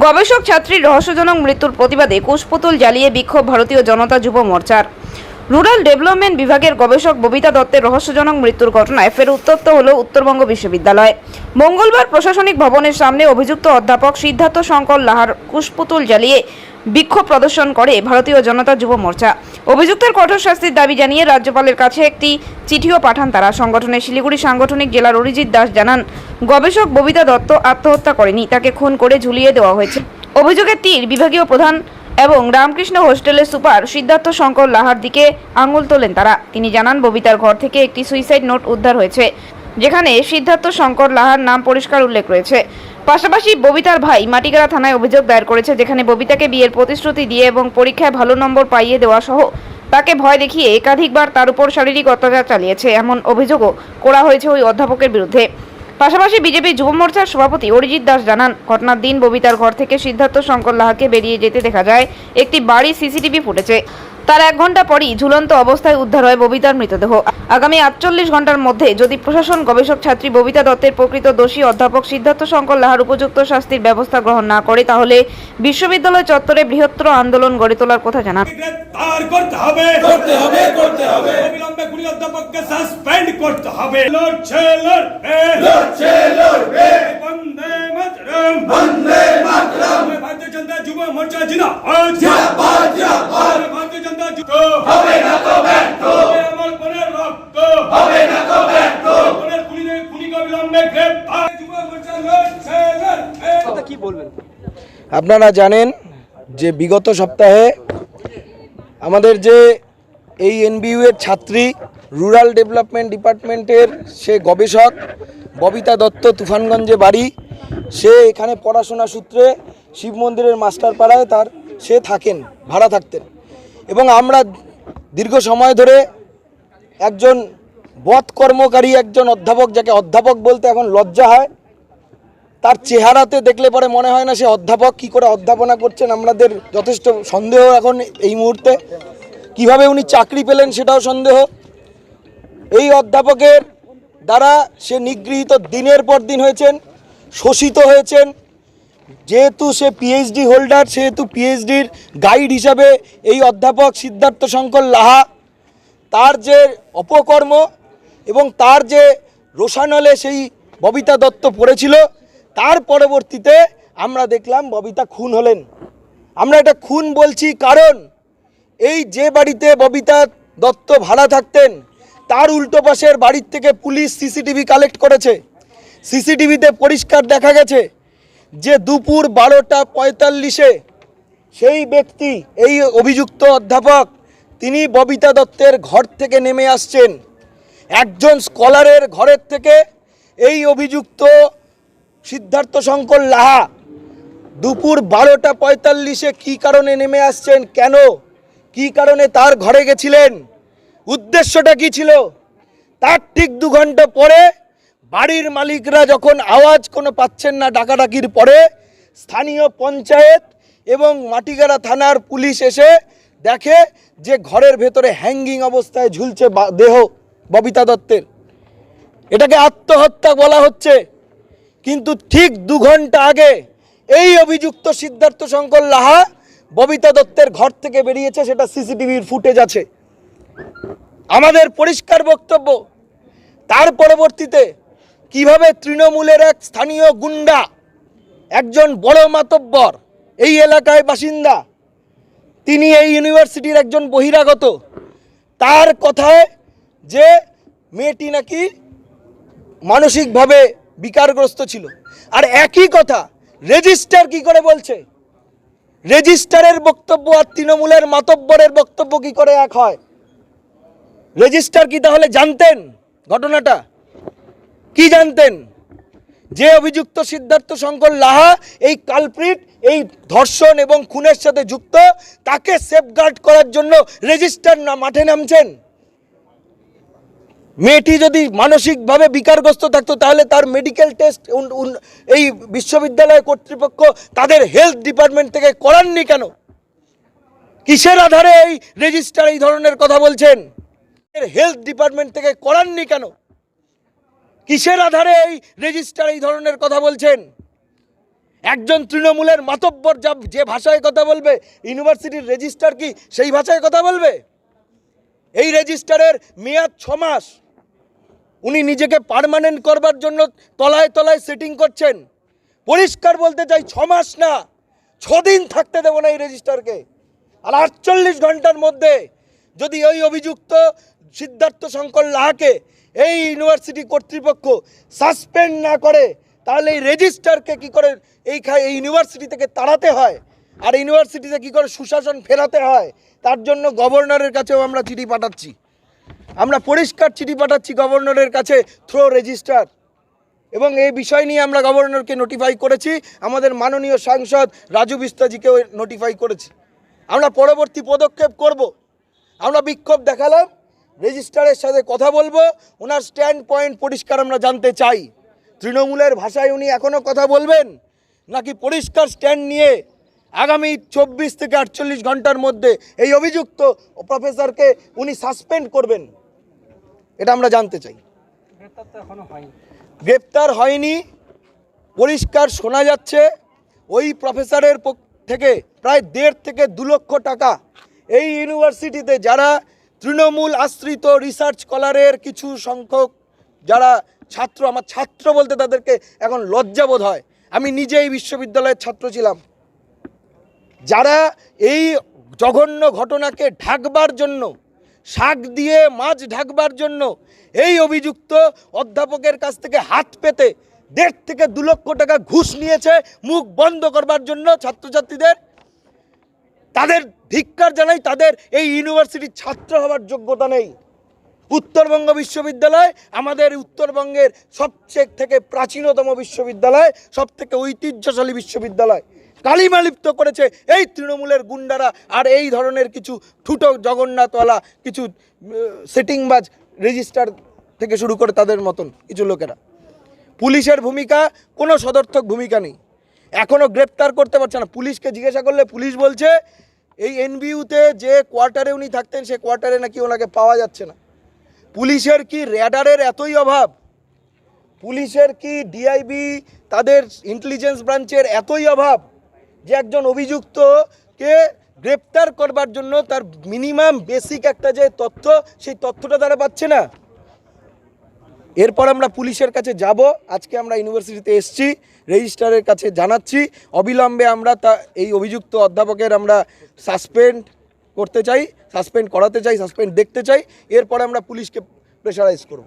গবেষক ছাত্রীর রহস্যজনক মৃত্যুর প্রতিবাদে কুশপুতুল জ্বালিয়ে বিক্ষোভ ভারতীয় জনতা যুব মোর্চার। রুরাল ডেভেলপমেন্ট বিভাগের গবেষক ববিতা দত্তের রহস্যজনক মৃত্যুর ঘটনায় ফের উত্তপ্ত হল উত্তরবঙ্গ বিশ্ববিদ্যালয়। মঙ্গলবার প্রশাসনিক ভবনের সামনে অভিযুক্ত অধ্যাপক সিদ্ধার্থ শঙ্কর লাহার কুশপুতুল জ্বালিয়ে বিক্ষোভ প্রদর্শন করে ভারতীয় জনতা যুব মোর্চা। অভিযুক্তের কঠোর শাস্তির দাবি জানিয়ে রাজ্যপালের কাছে একটি চিঠিও পাঠান তারা। সংগঠনের শিলিগুড়ি সাংগঠনিক জেলার অরিজিৎ দাস জানান, গবেষক ববিতা দত্ত আত্মহত্যা করেনি, তাকে খুন করে ঝুলিয়ে দেওয়া হয়েছে। অভিযোগের তীর বিভাগীয় প্রধান এবং রামকৃষ্ণ হোস্টেলের সুপার সিদ্ধার্থ শঙ্কর লাহার দিকে আঙুল তোলেন তারা। তিনি জানান, ববিতার ঘর থেকে একটি সুইসাইড নোট উদ্ধার হয়েছে, যেখানে সিদ্ধার্থ শঙ্কর লাহার নাম পরিষ্কার উল্লেখ রয়েছে। পাশাপাশি ববিতার ভাই মাটিগাড়া থানায় অভিযোগ দায়ের করেছে, যেখানে ববিতাকে বিয়ের প্রতিশ্রুতি দিয়ে এবং পরীক্ষায় ভালো নম্বর পাইয়ে দেওয়া সহ তাকে ভয় দেখিয়ে একাধিকবার তার উপর শারীরিক অত্যাচার চালিয়েছে এমন অভিযোগও করা হয়েছে ওই অধ্যাপকের বিরুদ্ধে। পাশাপাশি বিজেপি যুব মোর্চার সভাপতি অরিজিৎ দাস জানান, ঘটনার দিন ববিতার ঘর থেকে সিদ্ধার্থ শঙ্কর লাহাকে বেরিয়ে যেতে দেখা যায়, একটি বাড়ি সিসিটিভি ফুটেছে। তার এক ঘণ্টা পরই ঝুলন্ত অবস্থায় উদ্ধার হয় ববিতার মৃতদেহ। আগামী আটচল্লিশ ঘণ্টার মধ্যে যদি প্রশাসন গবেষক ছাত্রী ববিতা দত্তের প্রকৃত দোষী অধ্যাপক সিদ্ধার্থ শঙ্কর লাহার উপযুক্ত শাস্তির ব্যবস্থা গ্রহণ না করে তাহলে বিশ্ববিদ্যালয় চত্বরে বৃহত্তর আন্দোলন গড়ে তোলার কথা জানান। ভারতীয় জনতা যুব মোর্চা জিন্দাবাদ। জিন্দাবাদ জিন্দাবাদ ভারতীয় জনতা যুব হবে না তো ব্যর্থ। আমার বোনের রক্ত। হবে না তো ব্যর্থ। বোনের খুনিদের খুনিকে অবিলম্বে গ্রেফতার যুব মোর্চা লড়ছে লড়বে আপনারা জানেন যে বিগত সপ্তাহে আমাদের যে এই এনবিইউ এর ছাত্রী রুরাল ডেভেলপমেন্ট ডিপার্টমেন্টের সে গবেষক ববিতা দত্ত তুফানগঞ্জে বাড়ি সে এখানে পড়াশোনা সূত্রে শিব মন্দিরের মাস্টার পাড়ায় তার সে থাকেন ভাড়া থাকতেন। এবং আমরা দীর্ঘ সময় ধরে একজন বধ কর্মকারী, একজন অধ্যাপক, যাকে অধ্যাপক বলতে এখন লজ্জা হয়, তার চেহারাতে দেখলে পরে মনে হয় না সে অধ্যাপক, কি করে অধ্যাপনা করছেন? আমাদের যথেষ্ট সন্দেহ এখন এই মুহূর্তে। কীভাবে উনি চাকরি পেলেন সেটাও সন্দেহ। এই অধ্যাপকের দ্বারা সে নিগৃহীত দিনের পর দিন হয়েছেন, শোষিত হয়েছেন যেহেতু সে পিএইচডি হোল্ডার সেহেতু পিএইচডির গাইড হিসাবে এই অধ্যাপক সিদ্ধার্থ শঙ্কর লাহা, তার যে অপকর্ম এবং তার যে রোশানলে সেই ববিতা দত্ত পড়েছিল, তার পরবর্তীতে আমরা দেখলাম ববিতা খুন হলেন। আমরা এটা খুন বলছি কারণ এই যে বাড়িতে ববিতা দত্ত ভাড়া থাকতেন, তার উল্টো পাশের বাড়ির থেকে পুলিশ সিসিটিভি কালেক্ট করেছে। সিসিটিভিতে পরিষ্কার দেখা গেছে। যে দুপুর বারোটা পঁয়তাল্লিশে সেই ব্যক্তি, এই অভিযুক্ত অধ্যাপক, তিনি ববিতা দত্তের ঘর থেকে নেমে আসছেন। একজন স্কলারের ঘরের থেকে এই অভিযুক্ত সিদ্ধার্থ শঙ্কর লাহা দুপুর বারোটা পঁয়তাল্লিশে কী কারণে নেমে আসছেন, কেন, কী কারণে তার ঘরে গেছিলেন, উদ্দেশ্যটা কী ছিল? তার ঠিক দু ঘণ্টা পরে বাড়ির মালিকরা যখন আওয়াজ কোনো পাচ্ছেন না ডাকাডাকির পরে, স্থানীয় পঞ্চায়েত এবং মাটিগাড়া থানার পুলিশ এসে দেখে যে ঘরের ভেতরে হ্যাঙ্গিং অবস্থায় ঝুলছে দেহ ববিতা দত্তের। এটাকে আত্মহত্যা বলা হচ্ছে। কিন্তু ঠিক দু ঘণ্টা আগে এই অভিযুক্ত সিদ্ধার্থ শঙ্কর লাহা ববিতা দত্তের ঘর থেকে বেরিয়েছে, সেটা সিসিটিভির ফুটেজ আছে। আমাদের পরিষ্কার বক্তব্য, তার পরবর্তীতে কীভাবে তৃণমূলের এক স্থানীয় গুন্ডা, একজন বড় মাতব্বর, এই এলাকায় বাসিন্দা, তিনি এই ইউনিভার্সিটির একজন বহিরাগত, তার কথায় যে মেয়েটি নাকি মানসিকভাবে বিকারগ্রস্ত ছিল। আর একই কথা, রেজিস্টার কি করে বলছে? রেজিস্টারের বক্তব্য আর তৃণমূলের মাতব্বরের বক্তব্য কি করে এক হয়? রেজিস্টার কি তাহলে জানতেন ঘটনাটা? কি জানতেন? যে অভিযুক্ত সিদ্ধার্থ শঙ্কর লাহা এই কালপ্রিট, এই ধর্ষণ এবং খুনের সাথে যুক্ত, তাকে সেফগার্ড করার জন্য রেজিস্টার না, মাঠে নামছেন? মেয়েটি যদি মানসিকভাবে বিকারগ্রস্ত থাকতো, তাহলে তার মেডিকেল টেস্ট এই বিশ্ববিদ্যালয় কর্তৃপক্ষ তাদের হেলথ ডিপার্টমেন্ট থেকে করাননি কেন? কিসের আধারে এই রেজিস্টার এই ধরনের কথা বলছেন? হেলথ ডিপার্টমেন্ট থেকে করাননি কেন? কিসের আধারে এই রেজিস্টার এই ধরনের কথা বলছেন? একজন তৃণমূলের মাতব্বর যা যে ভাষায় কথা বলবে, ইউনিভার্সিটির রেজিস্ট্রার কি সেই ভাষায় কথা বলবে? এই রেজিস্টারের মেয়াদ ছ মাস। উনি নিজেকে পার্মানেন্ট করবার জন্য তলায় তলায় সেটিং করছেন। পরিষ্কার বলতে চাই, ছ মাস না ছদিন থাকতে দেবো না এই রেজিস্টারকে আর আটচল্লিশ ঘণ্টার মধ্যে যদি ওই অভিযুক্ত সিদ্ধার্থ শঙ্কর লাহাকে এই ইউনিভার্সিটি কর্তৃপক্ষ সাসপেন্ড না করে, তাহলে এই রেজিস্টারকে কী করে এই এই ইউনিভার্সিটি থেকে তাড়াতে হয়? আর ইউনিভার্সিটিতে কী করে সুশাসন ফেরাতে হয়? তার জন্য গভর্নরের কাছেও আমরা চিঠি পাঠাচ্ছি। আমরা পরিষ্কার চিঠি পাঠাচ্ছি গভর্নরের কাছে থ্রো রেজিস্টার। এবং এই বিষয় নিয়ে আমরা গভর্নরকে নোটিফাই করেছি। আমাদের মাননীয় সাংসদ রাজু বিস্তাজিকেও নোটিফাই করেছি। আমরা পরবর্তী পদক্ষেপ করব। আমরা বিক্ষোভ দেখালাম রেজিস্টারের সাথে কথা বলব ওনার স্ট্যান্ড পয়েন্ট পরিষ্কার আমরা জানতে চাই। তৃণমূলের ভাষায় উনি এখনও কথা বলবেন নাকি পরিষ্কার স্ট্যান্ড নিয়ে আগামী চব্বিশ থেকে আটচল্লিশ ঘণ্টার মধ্যে এই অভিযুক্ত প্রফেসরকে উনি সাসপেন্ড করবেন? এটা আমরা জানতে চাই। গ্রেপ্তার হয়নি। পরিষ্কার শোনা যাচ্ছে ওই প্রফেসরের থেকে প্রায় দেড় থেকে দু লক্ষ টাকা এই ইউনিভার্সিটিতে যারা তৃণমূল আশ্রিত রিসার্চ স্কলারের কিছু সংখ্যক যারা ছাত্র, আমার ছাত্র বলতে তাদেরকে এখন লজ্জাবোধ হয়। আমি নিজে এই বিশ্ববিদ্যালয়ের ছাত্র ছিলাম। যারা এই জঘন্য ঘটনাকে ঢাকবার জন্য, শাক দিয়ে মাছ ঢাকবার জন্য, এই অভিযুক্ত অধ্যাপকের কাছ থেকে হাত পেতে দেড় থেকে দু লক্ষ টাকা ঘুষ নিয়েছে, মুখ বন্ধ করবার জন্য ছাত্রছাত্রীদের তাদের ধিক্কার জানাই তাদের এই ইউনিভার্সিটির ছাত্র হওয়ার যোগ্যতা নেই। উত্তরবঙ্গ বিশ্ববিদ্যালয় আমাদের উত্তরবঙ্গের সবচেয়ে থেকে প্রাচীনতম বিশ্ববিদ্যালয় সব থেকে ঐতিহ্যশালী বিশ্ববিদ্যালয়। কালিমা লিপ্ত করেছে এই তৃণমূলের গুন্ডারা। আর এই ধরনের কিছু ঠুটো জগন্নাথওয়ালা, কিছু সেটিংবাজ রেজিস্টার থেকে শুরু করে তাদের মতন কিছু লোকেরা। পুলিশের ভূমিকা, কোনো সদর্থক ভূমিকা নেই। এখনও গ্রেপ্তার করতে পারছে না। পুলিশকে জিজ্ঞাসা করলে পুলিশ বলছে, এই এনবিইউতে যে কোয়ার্টারে উনি থাকতেন, সে কোয়ার্টারে নাকি ওনাকে পাওয়া যাচ্ছে না। পুলিশের কি র্যাডারের এতই অভাব? পুলিশের কি ডিআইবি তাদের ইন্টেলিজেন্স ব্রাঞ্চের এতই অভাব যে একজন অভিযুক্তকে গ্রেপ্তার করবার জন্য তার মিনিমাম বেসিক একটা যে তথ্য, সেই তথ্যটা তারা পাচ্ছে না? এরপর আমরা পুলিশের কাছে যাব। আজকে আমরা ইউনিভার্সিটিতে এসছি, রেজিস্ট্রারের কাছে জানাচ্ছি। অবিলম্বে আমরা তা, এই অভিযুক্ত অধ্যাপকের আমরা সাসপেন্ড করতে চাই, সাসপেন্ড করাতে চাই, সাসপেন্ড দেখতে চাই। এরপরে আমরা পুলিশকে প্রেশারাইজ করব।